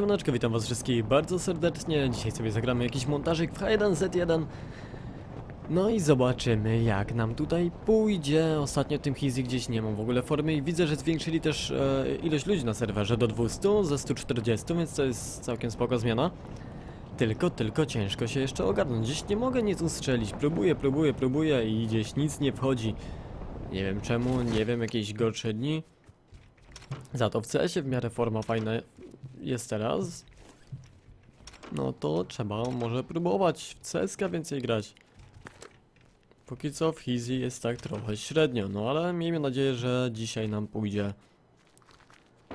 siemaneczko, witam was wszystkich bardzo serdecznie. Dzisiaj sobie zagramy jakiś montażyk w H1Z1. No i zobaczymy jak nam tutaj pójdzie. Ostatnio tym Hizy gdzieś nie mam w ogóle formy i widzę, że zwiększyli też e, ilość ludzi na serwerze do 200 ze 140, więc to jest całkiem spoko zmiana. Tylko, tylko ciężko się jeszcze ogarnąć. Gdzieś nie mogę nic ustrzelić. Próbuję, próbuję, próbuję i gdzieś nic nie wchodzi. Nie wiem czemu, nie wiem, jakieś gorsze dni. Za to w CS-ie w miarę forma fajna jest teraz. No to trzeba może próbować w CSK więcej grać. Póki co w Hizy jest tak trochę średnio, no ale miejmy nadzieję, że dzisiaj nam pójdzie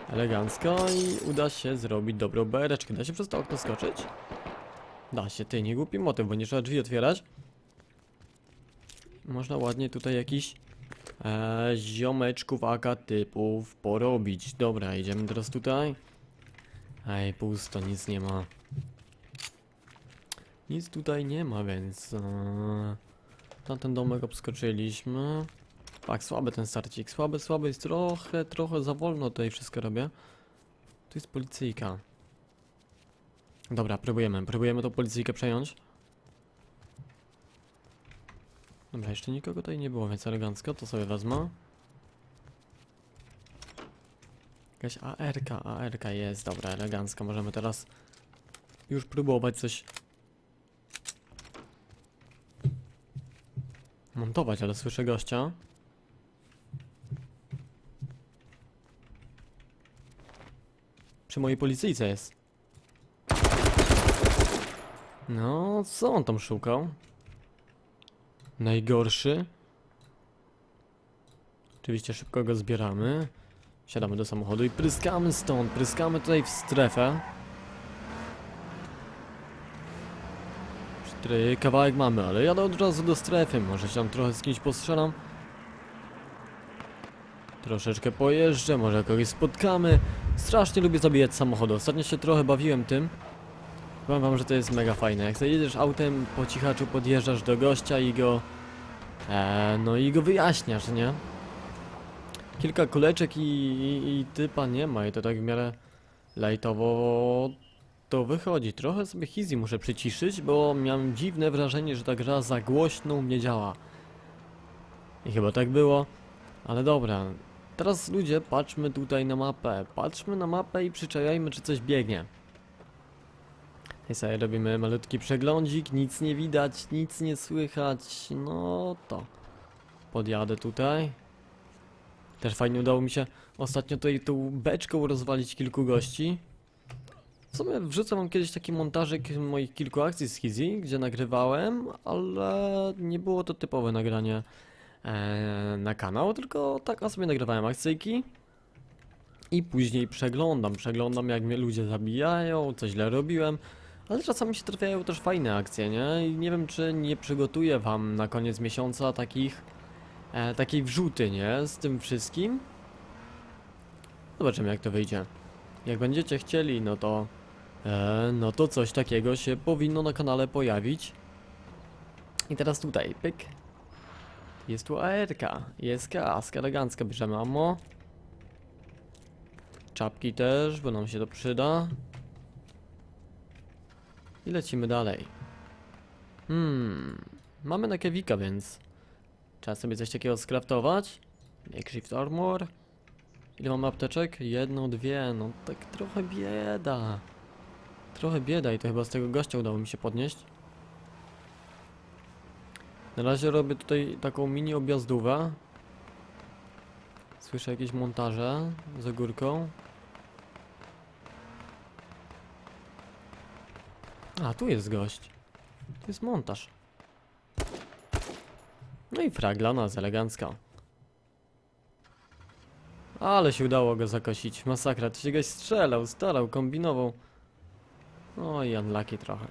elegancko i uda się zrobić dobrą bereczkę. Da się przez to okno skoczyć? Da się, ty, nie głupi motyw, bo nie trzeba drzwi otwierać. Można ładnie tutaj jakiś e, ziomeczków AK typów porobić. Dobra, idziemy teraz tutaj. Ej, pusto, nic nie ma. Nic tutaj nie ma, więc... E, na ten domek obskoczyliśmy. Tak, słaby ten starcik, słaby, słaby, jest trochę, trochę za wolno tutaj wszystko robię. Tu jest policyjka. Dobra, próbujemy, próbujemy tą policyjkę przejąć. Dobra, jeszcze nikogo tutaj nie było, więc elegancko, to sobie wezmę. Jakaś ARK, ARK jest, dobra, elegancko, możemy teraz już próbować coś montować, ale słyszę gościa. Przy mojej policyjce jest. No, co on tam szukał? Najgorszy. Oczywiście szybko go zbieramy. Siadamy do samochodu i pryskamy stąd. Pryskamy tutaj w strefę. Której kawałek mamy, ale jadę od razu do strefy. Może się tam trochę z kimś postrzelam. Troszeczkę pojeżdżę, może kogoś spotkamy. Strasznie lubię zabijać samochody. Ostatnio się trochę bawiłem tym. Powiem wam, że to jest mega fajne. Jak sobie jedziesz autem po cichaczu, podjeżdżasz do gościa i go... E, no i go wyjaśniasz, nie? Kilka kuleczek i, i, i typa nie ma i to tak w miarę lajtowo to wychodzi. Trochę sobie Hizy muszę przyciszyć, bo miałem dziwne wrażenie, że ta gra za głośno u mnie działa. I chyba tak było. Ale dobra. Teraz ludzie, patrzmy tutaj na mapę. Patrzmy na mapę i przyczajajmy, czy coś biegnie. I sobie robimy malutki przeglądzik, nic nie widać, nic nie słychać, no to podjadę tutaj. Też fajnie udało mi się ostatnio tutaj tą beczką rozwalić kilku gości. W sumie wrzucę wam kiedyś taki montażyk moich kilku akcji z Hizy, gdzie nagrywałem, ale nie było to typowe nagranie e, na kanał, tylko tak sobie nagrywałem akcyjki. I później przeglądam, przeglądam jak mnie ludzie zabijają, co źle robiłem. Ale czasami się trafiają też fajne akcje, nie? I nie wiem, czy nie przygotuję wam na koniec miesiąca takich, e, takiej wrzuty, nie? Z tym wszystkim. Zobaczymy, jak to wyjdzie. Jak będziecie chcieli, no to, e, no to coś takiego się powinno na kanale pojawić. I teraz tutaj, pyk. Jest tu ARK, jest kaska elegancka, bierzemy ammo. Czapki też, bo nam się to przyda. I lecimy dalej. Hmm, mamy na Kewika, więc trzeba sobie coś takiego skraftować. Makeshift armor. Ile mamy apteczek? Jedną, dwie, no tak trochę bieda. Trochę bieda i to chyba z tego gościa udało mi się podnieść. Na razie robię tutaj taką mini objazdówę. Słyszę jakieś montaże za górką. A, tu jest gość. To jest montaż. No i frag dla nas, elegancko. Ale się udało go zakosić. Masakra, to się goś strzelał, starał, kombinował. No i unlucky trochę.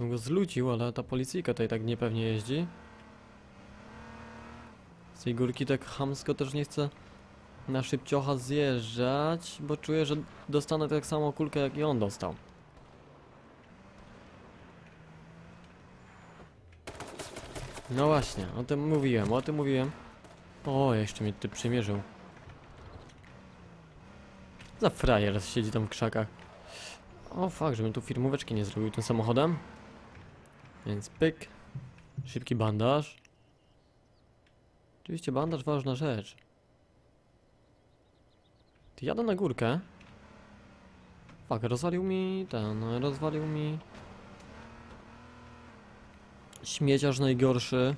On go zlucił, ale ta policyjka tutaj tak niepewnie jeździ. Z tej górki tak chamsko też nie chce na szybciocha zjeżdżać, bo czuję, że dostanę tak samo kulkę jak i on dostał. No właśnie, o tym mówiłem, o tym mówiłem. O, jeszcze mnie ty przymierzył. Za frajer siedzi tam w krzakach. O fakt, żebym tu firmóweczki nie zrobił tym samochodem. Więc pyk. Szybki bandaż. Oczywiście bandaż ważna rzecz. Ty jadę na górkę. Fak, rozwalił mi ten, rozwalił mi śmieciarz najgorszy.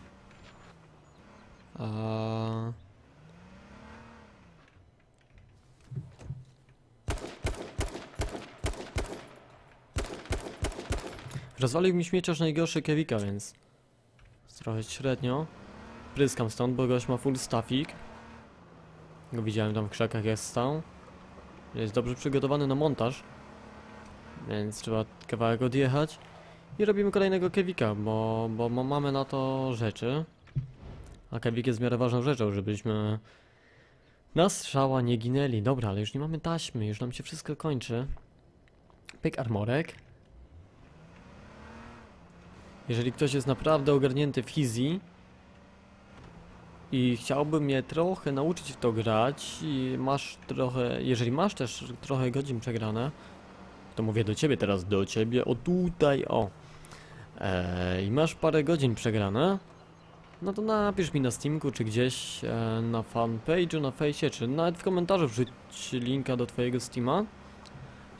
Rozwalił mi śmieciarz najgorszy Kewika, więc jest trochę średnio. Pryskam stąd, bo gość ma full staffik. Go widziałem tam w krzakach jak stał. Jest dobrze przygotowany na montaż. Więc trzeba kawałek odjechać. I robimy kolejnego Kewika, bo, bo ma- mamy na to rzeczy. A Kewik jest w miarę ważną rzeczą, żebyśmy na strzała nie ginęli. Dobra, ale już nie mamy taśmy, już nam się wszystko kończy. Pyk armorek. Jeżeli ktoś jest naprawdę ogarnięty w Hizi i chciałby mnie trochę nauczyć w to grać i masz trochę, jeżeli masz też trochę godzin przegrane, to mówię do ciebie teraz, do ciebie, o tutaj, o. I masz parę godzin przegrane, no to napisz mi na Steamku, czy gdzieś e, na fanpage'u, na fejsie, czy nawet w komentarzu wrzuć linka do twojego Steama.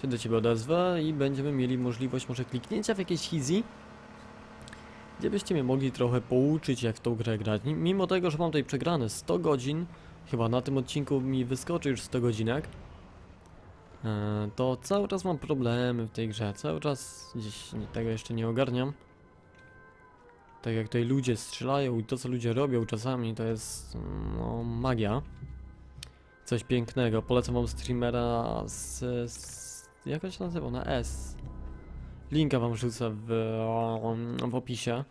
Się do ciebie odezwę i będziemy mieli możliwość może kliknięcia w jakieś Hizi, gdzie byście mnie mogli trochę pouczyć, jak w tą grę grać. Mimo tego, że mam tutaj przegrane 100 godzin, chyba na tym odcinku mi wyskoczy już 100 godzinek, to cały czas mam problemy w tej grze. Cały czas gdzieś tego jeszcze nie ogarniam. Tak jak tutaj ludzie strzelają i to, co ludzie robią czasami, to jest no, magia. Coś pięknego. Polecam wam streamera z, z... Jak on się nazywał? Na S. Linka wam wrzucę w, w opisie.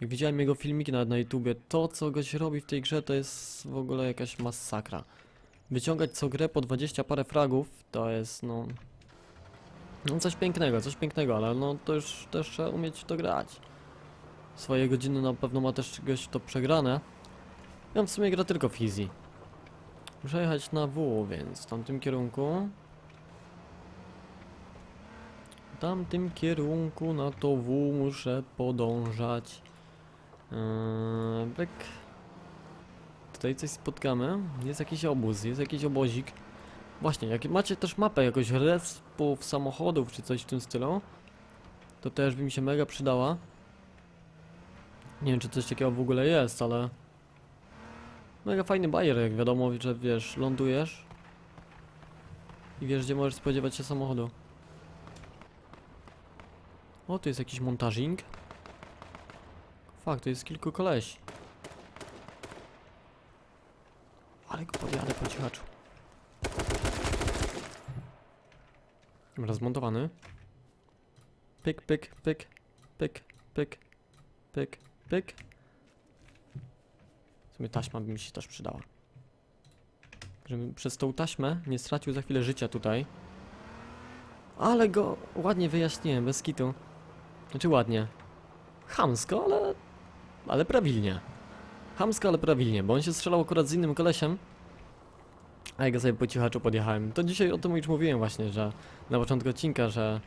Jak widziałem jego filmiki nawet na YouTubie, to co goś robi w tej grze to jest w ogóle jakaś masakra. Wyciągać co grę po 20 parę fragów to jest no... No coś pięknego, coś pięknego, ale no to już też trzeba umieć to grać. Swoje godziny na pewno ma też goś w to przegrane. Ja w sumie gra tylko w Easy. Muszę jechać na W, więc w tamtym kierunku. W tamtym kierunku na to W muszę podążać. Eee, Bek. Tutaj coś spotkamy. Jest jakiś obóz, jest jakiś obozik. Właśnie, jak macie też mapę jakoś respów samochodów czy coś w tym stylu, to też by mi się mega przydała. Nie wiem, czy coś takiego w ogóle jest, ale... Mega fajny bajer, jak wiadomo, że wiesz, lądujesz i wiesz, gdzie możesz spodziewać się samochodu. O, tu jest jakiś montażing. Fakt, to jest kilku koleś. Ale go podjadę po cichaczu. Dobra, zmontowany. Pyk, pyk, pyk, pyk, pyk, pyk, pyk. W sumie taśma by mi się też przydała. Żebym przez tą taśmę nie stracił za chwilę życia tutaj. Ale go ładnie wyjaśniłem, bez kitu. Znaczy ładnie. Chamsko, ale... Ale prawilnie. Chamsko, ale prawilnie, bo on się strzelał akurat z innym kolesiem. A ja go sobie po cichaczu podjechałem. To dzisiaj o tym już mówiłem właśnie, że na początku odcinka, że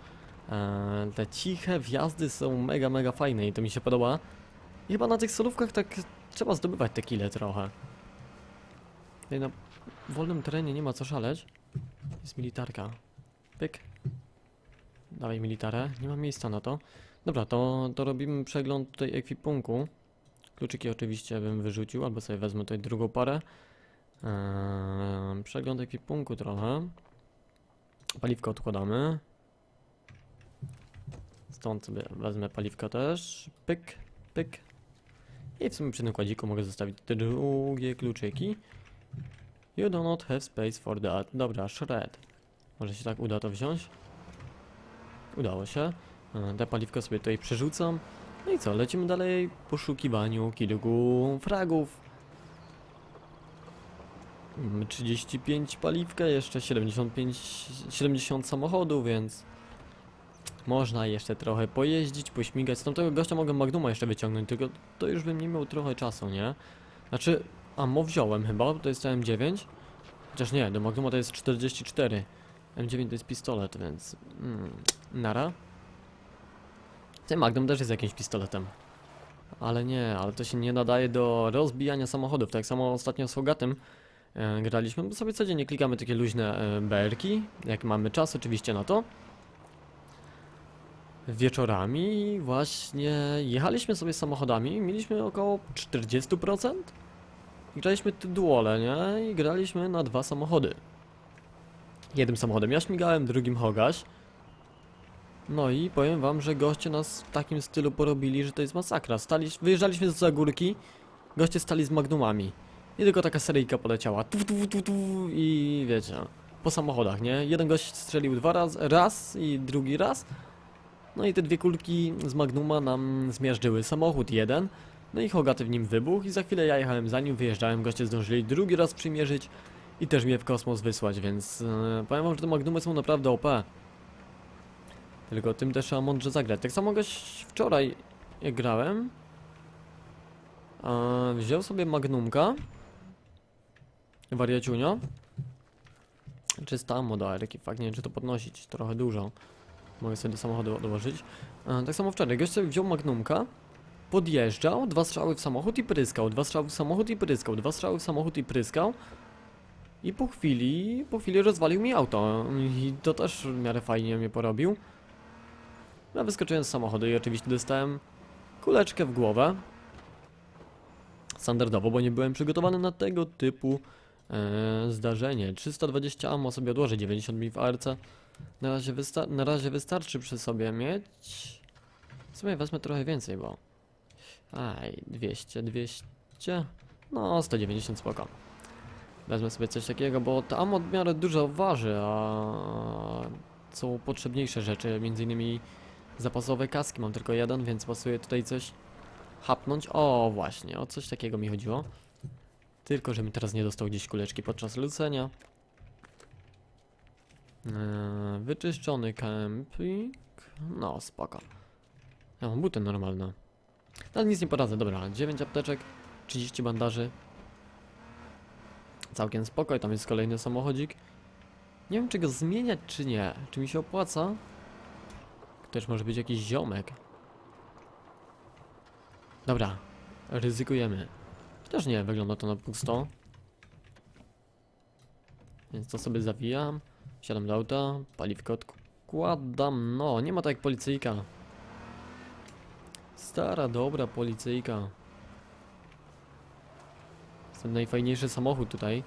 e, te ciche wjazdy są mega, mega fajne i to mi się podoba. I chyba na tych solówkach tak trzeba zdobywać te kile trochę. Tutaj na wolnym terenie nie ma co szaleć. Jest militarka. Pyk. Dawaj militarę. Nie ma miejsca na to. Dobra, to, to robimy przegląd tutaj ekwipunku. Kluczyki oczywiście bym wyrzucił, albo sobie wezmę tutaj drugą parę. Eee, przegląd ekwipunku trochę. Paliwko odkładamy. Stąd sobie wezmę paliwko też. Pyk, pyk. I w sumie przy nakładziku mogę zostawić te drugie kluczyki. You do not have space for that. Dobra, shred. Może się tak uda to wziąć? Udało się. E, Te paliwko sobie tutaj przerzucam. No i co, lecimy dalej w poszukiwaniu kilku fragów. Mamy 35 paliwka, jeszcze 75, 70 samochodów, więc można jeszcze trochę pojeździć, pośmigać. Z tamtego gościa mogę Magnuma jeszcze wyciągnąć, tylko to już bym nie miał trochę czasu, nie? Znaczy, ammo wziąłem chyba, to jest M9. Chociaż nie, do Magnuma to jest 44. M9 to jest pistolet, więc... Mm, nara. Ten Magnum też jest jakimś pistoletem. Ale nie, ale to się nie nadaje do rozbijania samochodów. Tak samo ostatnio z Hogatym e, graliśmy, bo sobie codziennie klikamy takie luźne e, BR-ki, jak mamy czas oczywiście na to. Wieczorami właśnie jechaliśmy sobie samochodami, mieliśmy około 40%. I graliśmy duole, nie? I graliśmy na dwa samochody. Jednym samochodem ja śmigałem, drugim Hogaś. No i powiem wam, że goście nas w takim stylu porobili, że to jest masakra. Stali, wyjeżdżaliśmy z górki, goście stali z magnumami. I tylko taka seryjka poleciała. Tu, tu, tu, tu, I wiecie, po samochodach, nie? Jeden gość strzelił dwa razy, raz i drugi raz. No i te dwie kulki z magnuma nam zmiażdżyły samochód jeden. No i Hogaty w nim wybuchł i za chwilę ja jechałem za nim, wyjeżdżałem, goście zdążyli drugi raz przymierzyć i też mnie w kosmos wysłać, więc e, powiem wam, że te magnumy są naprawdę OP. Tylko tym też trzeba mądrze zagrać. Tak samo gość wczoraj jak grałem, wziął sobie magnumka, wariaciunio, czysta moda Eryki, fakt nie wiem czy to podnosić, trochę dużo. Mogę sobie do samochodu odłożyć. Tak samo wczoraj, gość sobie wziął magnumka, podjeżdżał, dwa strzały w samochód i pryskał, dwa strzały w samochód i pryskał, dwa strzały w samochód i pryskał. I po chwili, po chwili rozwalił mi auto i to też w miarę fajnie mnie porobił. Ja wyskoczyłem z samochodu i oczywiście dostałem kuleczkę w głowę. Standardowo, bo nie byłem przygotowany na tego typu e, zdarzenie. 320 ammo sobie odłożę, 90 mi w ARC. Na razie, na razie wystarczy przy sobie mieć. W sumie wezmę trochę więcej, bo... Aj, 200, 200... No, 190 spoko. Wezmę sobie coś takiego, bo to ammo w miarę dużo waży, a są potrzebniejsze rzeczy, między innymi zapasowe kaski, mam tylko jeden, więc pasuje tutaj coś hapnąć. O, właśnie, o coś takiego mi chodziło. Tylko, żebym teraz nie dostał gdzieś kuleczki podczas lecenia. Eee, wyczyszczony kemping. No, spoko. Ja mam buty normalne. Ale nic nie poradzę, dobra, 9 apteczek, 30 bandaży. Całkiem spoko, i tam jest kolejny samochodzik. Nie wiem, czy go zmieniać, czy nie. Czy mi się opłaca? Też może być jakiś ziomek. Dobra, ryzykujemy. Chociaż nie, wygląda to na pusto. Więc to sobie zawijam. Siadam do auta, paliwko odkładam. No, nie ma tak jak policyjka. Stara, dobra policyjka. Jest ten najfajniejszy samochód tutaj.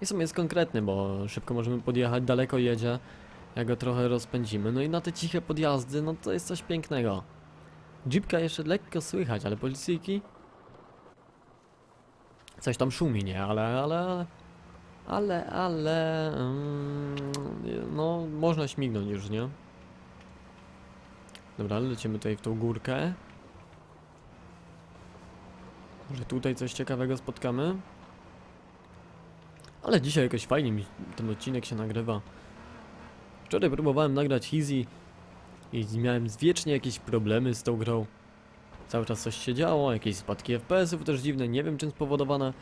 I w sumie jest konkretny, bo szybko możemy podjechać, daleko jedzie. Jak go trochę rozpędzimy. No i na te ciche podjazdy, no to jest coś pięknego. Jeepka jeszcze lekko słychać, ale policyjki... Coś tam szumi, nie? Ale, ale... Ale, ale... Mm, no, można śmignąć już, nie? Dobra, lecimy tutaj w tą górkę. Może tutaj coś ciekawego spotkamy? Ale dzisiaj jakoś fajnie mi ten odcinek się nagrywa. Wczoraj próbowałem nagrać Easy i miałem wiecznie jakieś problemy z tą grą. Cały czas coś się działo, jakieś spadki FPS-ów też dziwne, nie wiem czym spowodowane.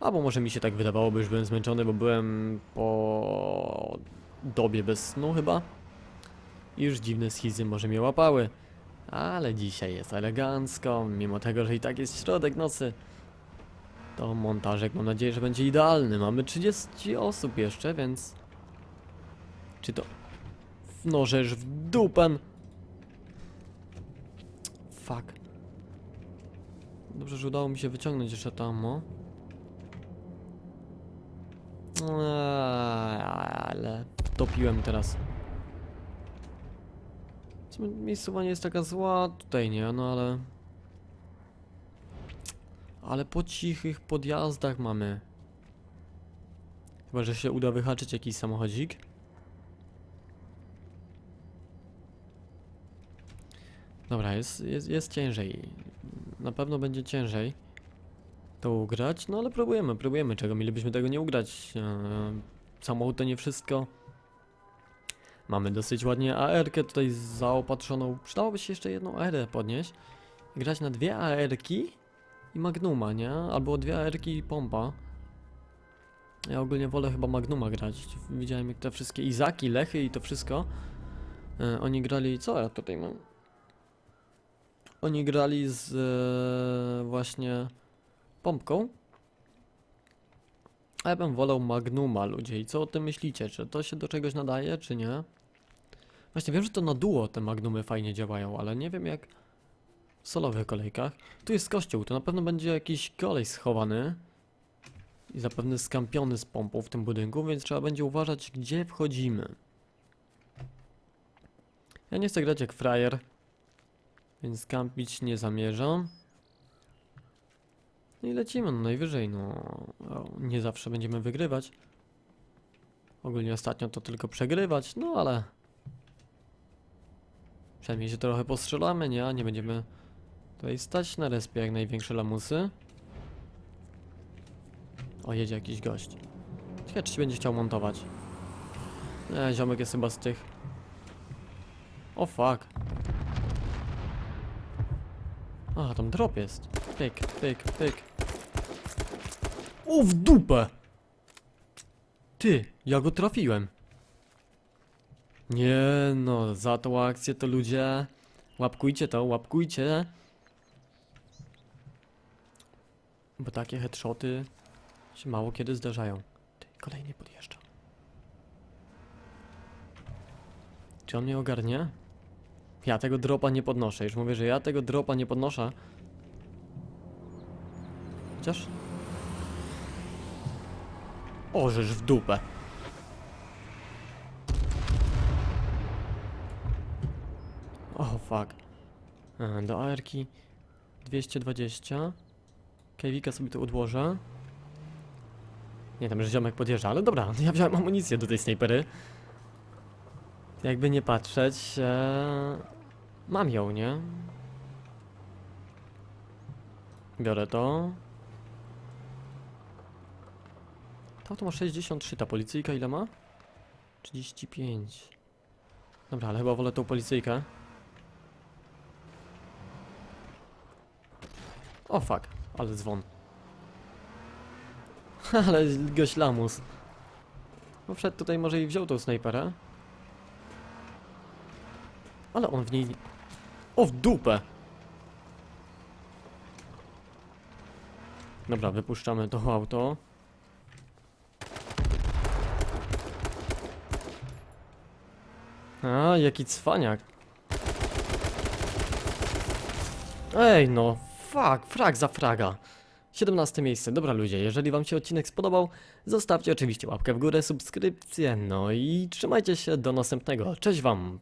Albo może mi się tak wydawało, bo już byłem zmęczony, bo byłem po dobie bez snu chyba. I już dziwne schizy może mnie łapały. Ale dzisiaj jest elegancko, mimo tego, że i tak jest środek nocy. To montażek mam nadzieję, że będzie idealny. Mamy 30 osób jeszcze, więc... Czy to... No żeż w dupen! Fuck. Dobrze, że udało mi się wyciągnąć jeszcze tam, Ale topiłem teraz. Miejscowa nie jest taka zła tutaj, nie? No ale... Ale po cichych podjazdach mamy. Chyba, że się uda wyhaczyć jakiś samochodzik. Dobra, jest, jest, jest ciężej. Na pewno będzie ciężej to ugrać, no ale próbujemy, próbujemy. Czego mielibyśmy tego nie ugrać? Eee, samochód to nie wszystko. Mamy dosyć ładnie AR-kę tutaj zaopatrzoną. Przydałoby się jeszcze jedną AR podnieść. Grać na dwie AR-ki i Magnuma, nie? Albo dwie AR-ki i pompa. Ja ogólnie wolę chyba Magnuma grać. Widziałem jak te wszystkie Izaki, Lechy i to wszystko. E, oni grali. Co ja tutaj mam? Oni grali z e, właśnie pompką. A ja bym wolał Magnuma, ludzie. I co o tym myślicie? Czy to się do czegoś nadaje, czy nie? Właśnie wiem, że to na duo te Magnumy fajnie działają, ale nie wiem jak w solowych kolejkach. Tu jest kościół, to na pewno będzie jakiś kolej schowany. I zapewne skampiony z pompą w tym budynku, więc trzeba będzie uważać, gdzie wchodzimy. Ja nie chcę grać jak frajer, więc kampić nie zamierzam. No i lecimy, no najwyżej, no. Nie zawsze będziemy wygrywać. Ogólnie ostatnio to tylko przegrywać, no ale... Przynajmniej się trochę postrzelamy, nie? Nie będziemy tutaj stać na respie jak największe lamusy. O, jedzie jakiś gość. Ciekawe, czy się będzie chciał montować. Nie, ziomek jest chyba z tych. O, fuck. A, tam drop jest. Pyk, pyk, pyk. O, w dupę! Ty, ja go trafiłem. Nie no, za tą akcję to ludzie... Łapkujcie to, łapkujcie. Bo takie headshoty się mało kiedy zdarzają. Ty, kolejny podjeżdża. Czy on mnie ogarnie? Ja tego dropa nie podnoszę. Już mówię, że ja tego dropa nie podnoszę. Chociaż... Orzesz w dupę. O, fuck. E, Do AR-ki 220. Kejwika sobie tu odłożę. Nie tam, że ziomek podjeżdża, ale dobra, ja wziąłem amunicję do tej snajpery. Jakby nie patrzeć, e, mam ją, nie? Biorę to. To to ma 63, ta policyjka ile ma? 35. Dobra, ale chyba wolę tą policyjkę. O fuck, ale dzwon. ale gość lamus. No wszedł tutaj może i wziął tą snajperę. Ale on w niej... O, w dupę! Dobra, wypuszczamy to auto. A, jaki cwaniak. Ej, no, fuck, frag za fraga. 17 miejsce. Dobra ludzie, jeżeli wam się odcinek spodobał, zostawcie oczywiście łapkę w górę, subskrypcję, no i trzymajcie się do następnego. Cześć wam!